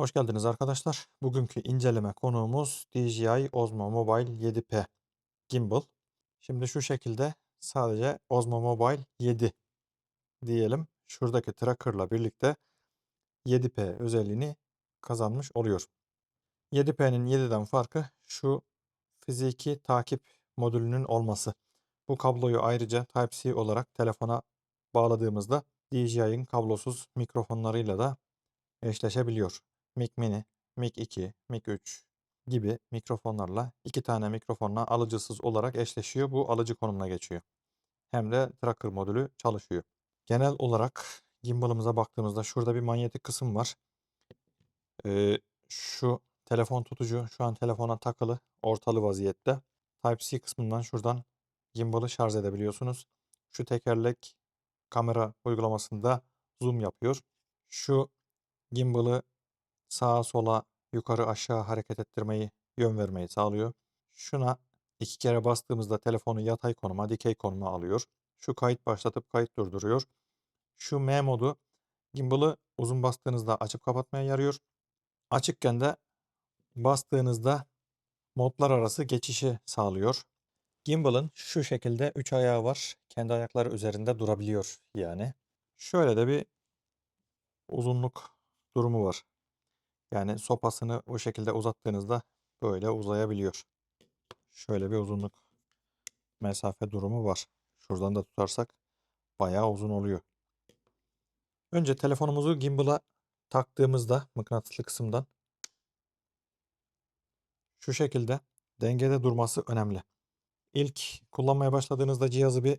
Hoş geldiniz arkadaşlar. Bugünkü inceleme konuğumuz DJI Osmo Mobile 7P Gimbal. Şimdi şu şekilde sadece Osmo Mobile 7 diyelim. Şuradaki tracker'la birlikte 7P özelliğini kazanmış oluyor. 7P'nin 7'den farkı şu fiziki takip modülünün olması. Bu kabloyu ayrıca Type-C olarak telefona bağladığımızda DJI'ın kablosuz mikrofonlarıyla da eşleşebiliyor. Mic Mini, Mic 2, Mic 3 gibi mikrofonlarla iki tane mikrofonla alıcısız olarak eşleşiyor. Bu alıcı konumuna geçiyor. Hem de tracker modülü çalışıyor. Genel olarak gimbalımıza baktığımızda şurada bir manyetik kısım var. Ee, şu telefon tutucu şu an telefona takılı ortalı vaziyette. Type-C kısmından şuradan gimbalı şarj edebiliyorsunuz. Şu tekerlek kamera uygulamasında zoom yapıyor. Şu gimbalı sağa sola yukarı aşağı hareket ettirmeyi yön vermeyi sağlıyor. Şuna iki kere bastığımızda telefonu yatay konuma dikey konuma alıyor. Şu kayıt başlatıp kayıt durduruyor. Şu M modu gimbal'ı uzun bastığınızda açıp kapatmaya yarıyor. Açıkken de bastığınızda modlar arası geçişi sağlıyor. Gimbal'ın şu şekilde 3 ayağı var. Kendi ayakları üzerinde durabiliyor yani. Şöyle de bir uzunluk durumu var. Yani sopasını o şekilde uzattığınızda böyle uzayabiliyor. Şöyle bir uzunluk mesafe durumu var. Şuradan da tutarsak bayağı uzun oluyor. Önce telefonumuzu gimbal'a taktığımızda mıknatıslı kısımdan şu şekilde dengede durması önemli. İlk kullanmaya başladığınızda cihazı bir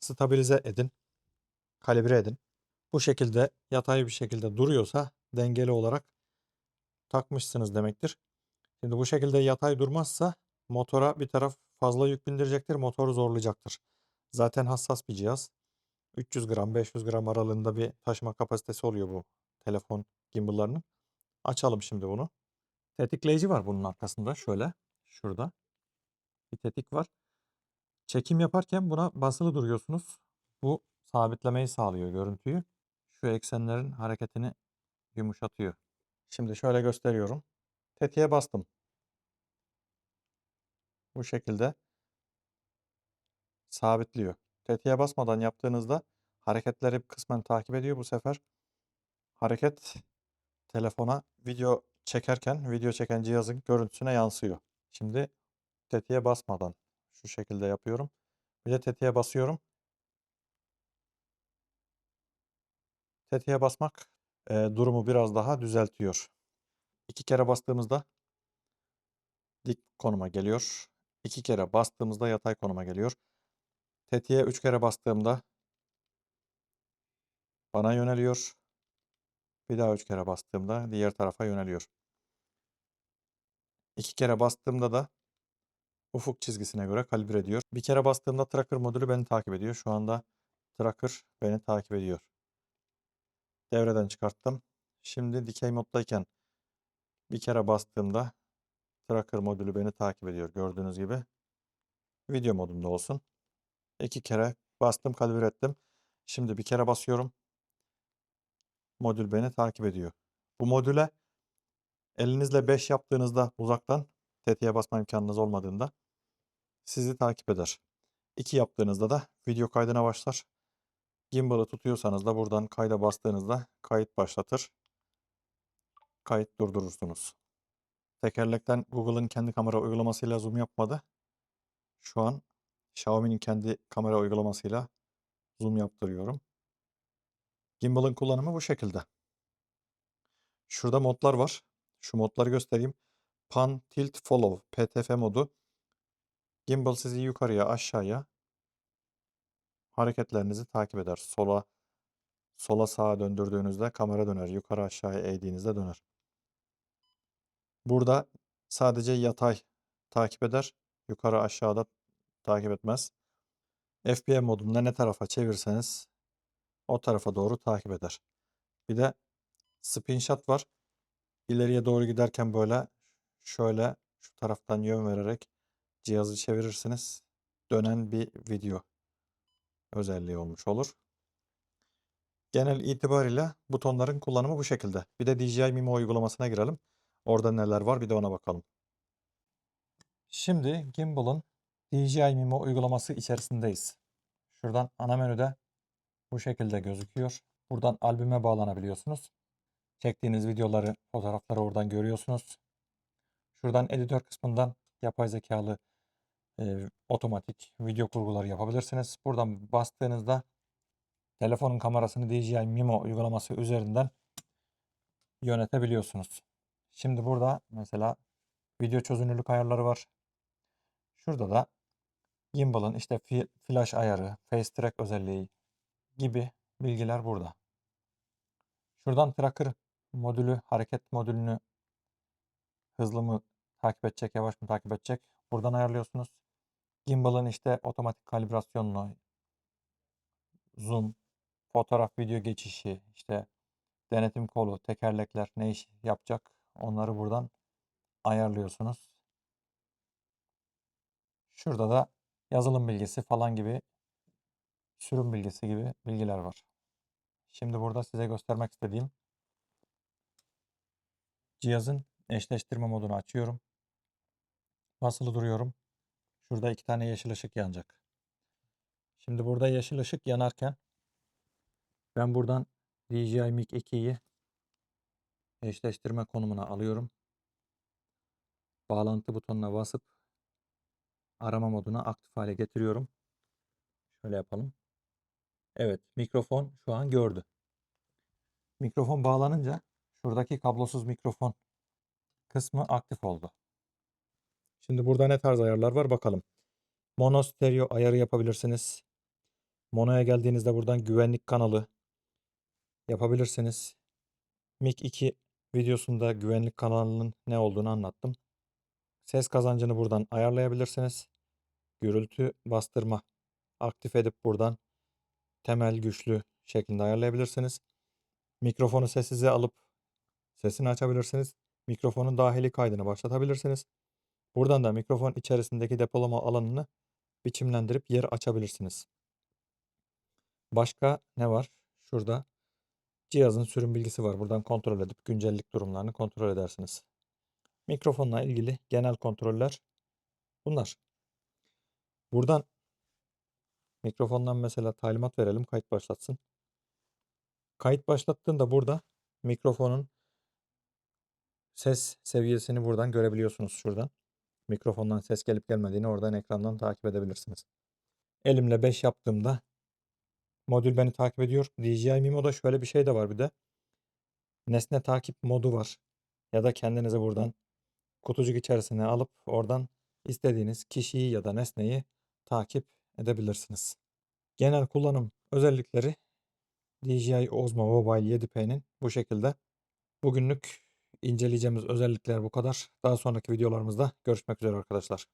stabilize edin. Kalibre edin. Bu şekilde yatay bir şekilde duruyorsa dengeli olarak takmışsınız demektir. Şimdi bu şekilde yatay durmazsa motora bir taraf fazla yük bindirecektir. Motoru zorlayacaktır. Zaten hassas bir cihaz. 300 gram 500 gram aralığında bir taşıma kapasitesi oluyor bu telefon gimbal'larının. Açalım şimdi bunu. Tetikleyici var bunun arkasında. Şöyle. Şurada. Bir tetik var. Çekim yaparken buna basılı duruyorsunuz. Bu sabitlemeyi sağlıyor görüntüyü. Şu eksenlerin hareketini yumuşatıyor. Şimdi şöyle gösteriyorum. Tetiğe bastım. Bu şekilde sabitliyor. Tetiğe basmadan yaptığınızda hareketleri kısmen takip ediyor bu sefer. Hareket telefona video çekerken video çeken cihazın görüntüsüne yansıyor. Şimdi tetiğe basmadan şu şekilde yapıyorum. Bir de tetiğe basıyorum. Tetiğe basmak e, durumu biraz daha düzeltiyor. İki kere bastığımızda dik konuma geliyor. İki kere bastığımızda yatay konuma geliyor. Tetiğe üç kere bastığımda bana yöneliyor. Bir daha üç kere bastığımda diğer tarafa yöneliyor. İki kere bastığımda da ufuk çizgisine göre kalibre ediyor. Bir kere bastığımda tracker modülü beni takip ediyor. Şu anda tracker beni takip ediyor. Devreden çıkarttım. Şimdi dikey moddayken bir kere bastığımda tracker modülü beni takip ediyor. Gördüğünüz gibi video modunda olsun. İki kere bastım kalibre ettim. Şimdi bir kere basıyorum. Modül beni takip ediyor. Bu modüle elinizle 5 yaptığınızda uzaktan tetiğe basma imkanınız olmadığında sizi takip eder. 2 yaptığınızda da video kaydına başlar. Gimbal'ı tutuyorsanız da buradan kayda bastığınızda kayıt başlatır. Kayıt durdurursunuz. Tekerlekten Google'ın kendi kamera uygulamasıyla zoom yapmadı. Şu an Xiaomi'nin kendi kamera uygulamasıyla zoom yaptırıyorum. Gimbal'ın kullanımı bu şekilde. Şurada modlar var. Şu modları göstereyim. Pan, Tilt, Follow, PTF modu. Gimbal sizi yukarıya, aşağıya hareketlerinizi takip eder. Sola sola sağa döndürdüğünüzde kamera döner. Yukarı aşağıya eğdiğinizde döner. Burada sadece yatay takip eder. Yukarı aşağıda takip etmez. FPM modunda ne tarafa çevirseniz o tarafa doğru takip eder. Bir de spin shot var. İleriye doğru giderken böyle şöyle şu taraftan yön vererek cihazı çevirirsiniz. Dönen bir video özelliği olmuş olur. Genel itibariyle butonların kullanımı bu şekilde. Bir de DJI Mimo uygulamasına girelim. Orada neler var bir de ona bakalım. Şimdi Gimbal'ın DJI Mimo uygulaması içerisindeyiz. Şuradan ana menüde bu şekilde gözüküyor. Buradan albüme bağlanabiliyorsunuz. Çektiğiniz videoları, fotoğrafları oradan görüyorsunuz. Şuradan editör kısmından yapay zekalı e, otomatik video kurguları yapabilirsiniz. Buradan bastığınızda telefonun kamerasını DJI Mimo uygulaması üzerinden yönetebiliyorsunuz. Şimdi burada mesela video çözünürlük ayarları var. Şurada da gimbal'ın işte flash ayarı, face track özelliği gibi bilgiler burada. Şuradan tracker modülü, hareket modülünü hızlı mı takip edecek, yavaş mı takip edecek buradan ayarlıyorsunuz. Gimbal'ın işte otomatik kalibrasyonunu, zoom, fotoğraf video geçişi, işte denetim kolu, tekerlekler ne iş yapacak onları buradan ayarlıyorsunuz. Şurada da yazılım bilgisi falan gibi sürüm bilgisi gibi bilgiler var. Şimdi burada size göstermek istediğim cihazın eşleştirme modunu açıyorum. Basılı duruyorum. Şurada iki tane yeşil ışık yanacak. Şimdi burada yeşil ışık yanarken ben buradan DJI Mic 2'yi eşleştirme konumuna alıyorum. Bağlantı butonuna basıp arama moduna aktif hale getiriyorum. Şöyle yapalım. Evet, mikrofon şu an gördü. Mikrofon bağlanınca şuradaki kablosuz mikrofon kısmı aktif oldu. Şimdi burada ne tarz ayarlar var bakalım. Mono stereo ayarı yapabilirsiniz. Mono'ya geldiğinizde buradan güvenlik kanalı yapabilirsiniz. Mic 2 videosunda güvenlik kanalının ne olduğunu anlattım. Ses kazancını buradan ayarlayabilirsiniz. Gürültü bastırma aktif edip buradan temel güçlü şeklinde ayarlayabilirsiniz. Mikrofonu sessize alıp sesini açabilirsiniz. Mikrofonun dahili kaydını başlatabilirsiniz. Buradan da mikrofon içerisindeki depolama alanını biçimlendirip yer açabilirsiniz. Başka ne var? Şurada cihazın sürüm bilgisi var. Buradan kontrol edip güncellik durumlarını kontrol edersiniz. Mikrofonla ilgili genel kontroller bunlar. Buradan mikrofondan mesela talimat verelim kayıt başlatsın. Kayıt başlattığında burada mikrofonun ses seviyesini buradan görebiliyorsunuz şuradan. Mikrofondan ses gelip gelmediğini oradan ekrandan takip edebilirsiniz. Elimle 5 yaptığımda modül beni takip ediyor. DJI Mimo'da şöyle bir şey de var bir de. Nesne takip modu var. Ya da kendinizi buradan kutucuk içerisine alıp oradan istediğiniz kişiyi ya da nesneyi takip edebilirsiniz. Genel kullanım özellikleri DJI Osmo Mobile 7P'nin bu şekilde. Bugünlük inceleyeceğimiz özellikler bu kadar. Daha sonraki videolarımızda görüşmek üzere arkadaşlar.